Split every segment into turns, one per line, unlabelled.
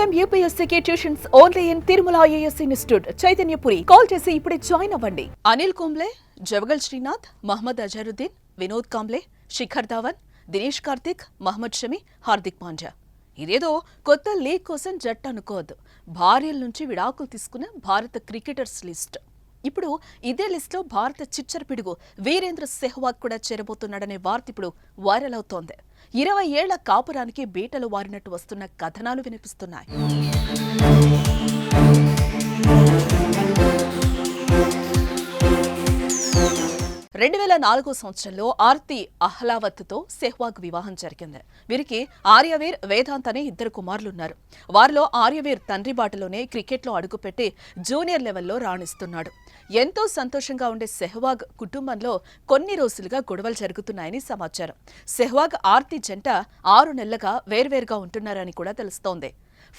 Time యూపీఎస్సీకి tuitions only in Tirumala IAS institute Chaitanyapuri call చేసి ఇప్పుడే join అవ్వండి. అనిల్ కుంబ్లే జవగల్ శ్రీనాథ్ మహమ్మద్ అజరుద్దీన్ వినోద్ కాంబ్లే శిఖర్ ధావన్ దినేష్ కార్తిక్ మహమ్మద్ షమి హార్దిక్ పాండ్యా ఇదేదో కొత్త లీగ్ కోసం జట్టు అనుకోవద్దు. భార్యల నుంచి విడాకులు తీసుకున్న భారత క్రికెటర్స్ లిస్ట్. ఇప్పుడు ఇదే లిస్టులో భారత చిచ్చర పిడుగు వీరేంద్ర సెహ్వాగ్ కూడా చేరబోతున్నాడనే వార్త ఇప్పుడు వైరల్ అవుతోంది. ఇరవై ఏళ్ళ కాపురానికి బీటలు వారినట్టు వస్తున్న కథనాలు వినిపిస్తున్నాయి. రెండు వేల నాలుగో సంవత్సరంలో ఆర్తి అహ్లావత్తో సెహ్వాగ్ వివాహం జరిగింది. వీరికి ఆర్యవీర్ వేదాంత్ అనే ఇద్దరు కుమారులున్నారు. వారిలో ఆర్యవీర్ తండ్రి బాటలోనే క్రికెట్లో అడుగుపెట్టి జూనియర్ లెవెల్లో రాణిస్తున్నాడు. ఎంతో సంతోషంగా ఉండే సెహ్వాగ్ కుటుంబంలో కొన్ని రోజులుగా గొడవలు జరుగుతున్నాయని సమాచారం. సెహ్వాగ్ ఆర్తి జంట ఆరు నెలలుగా వేర్వేరుగా ఉంటున్నారని కూడా తెలుస్తోంది.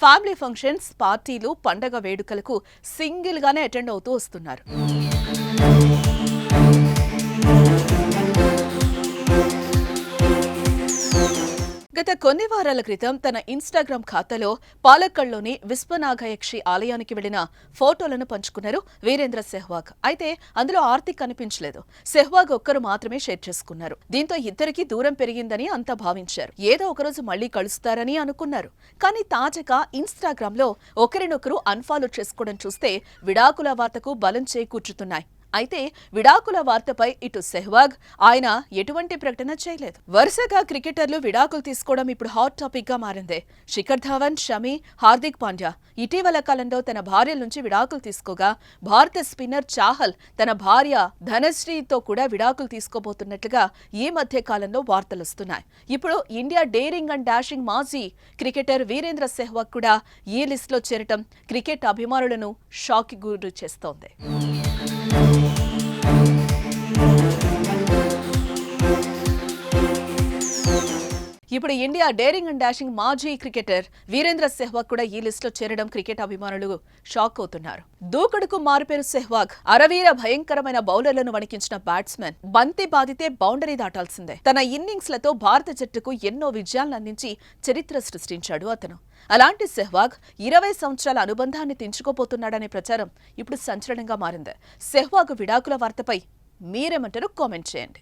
ఫ్యామిలీ ఫంక్షన్స్ పార్టీలు పండగ వేడుకలకు సింగిల్గానే అటెండ్ అవుతూ వస్తున్నారు. గత కొన్ని వారాల క్రితం తన ఇన్స్టాగ్రామ్ ఖాతాలో పాలక్కడ్లోని విశ్వనాగయక్షి ఆలయానికి వెళ్ళిన ఫోటోలను పంచుకున్నారు వీరేంద్ర సెహ్వాగ్. అయితే అందులో ఆర్తిక్ కనిపించలేదు. సెహ్వాగ్ ఒక్కరు మాత్రమే షేర్ చేసుకున్నారు. దీంతో ఇద్దరికి దూరం పెరిగిందని అంతా భావించారు. ఏదో ఒకరోజు మళ్ళీ కలుస్తారని అనుకున్నారు. కానీ తాజాగా ఇన్స్టాగ్రామ్లో ఒకరినొకరు అన్ఫాలో చేసుకోవడం చూస్తే విడాకుల వార్తకు బలం చేకూర్చుతున్నాయి. అయితే విడాకుల వార్తపై ఇటు సెహ్వాగ్ ఆయన ఎటువంటి ప్రకటన చేయలేదు. వరుసగా క్రికెటర్లు విడాకులు తీసుకోవడం ఇప్పుడు హాట్ టాపిక్గా మారింది. శిఖర్ ధావన్ షమి హార్దిక్ పాండ్యా ఇటీవల కాలంలో తన భార్యల నుంచి విడాకులు తీసుకోగా భారత స్పిన్నర్ చాహల్ తన భార్య ధనశ్రీతో కూడా విడాకులు తీసుకోబోతున్నట్లుగా ఈ మధ్య కాలంలో వార్తలు వస్తున్నాయి. ఇప్పుడు ఇండియా డేరింగ్ అండ్ డాషింగ్ మాజీ క్రికెటర్ వీరేంద్ర సెహ్వాగ్ కూడా ఈ లిస్టులో చేరటం క్రికెట్ అభిమానులను షాక్ గురి చేస్తోంది. ఇప్పుడు ఇండియా డేరింగ్ అండ్ డాషింగ్ మాజీ క్రికెటర్ వీరేంద్ర సెహ్వాగ్ కూడా ఈ లిస్టులో చేరడం క్రికెట్ అభిమానులు షాక్ అవుతున్నారు. దూకుడుకు మారుపేరు సెహ్వాగ్ అరవీర భయంకరమైన బౌలర్లను వణికించిన బ్యాట్స్మెన్. బంతి బాధితే బౌండరీ దాటాల్సిందే. తన ఇన్నింగ్స్లతో భారత జట్టుకు ఎన్నో విజయాలను అందించి చరిత్ర సృష్టించాడు అతను. అలాంటి సెహ్వాగ్ ఇరవై సంవత్సరాల అనుబంధాన్ని తెంచుకోపోతున్నాడనే ప్రచారం ఇప్పుడు సంచలనంగా మారింది. సెహ్వాగ్ విడాకుల వార్తపై మీరేమంటారు కామెంట్ చేయండి.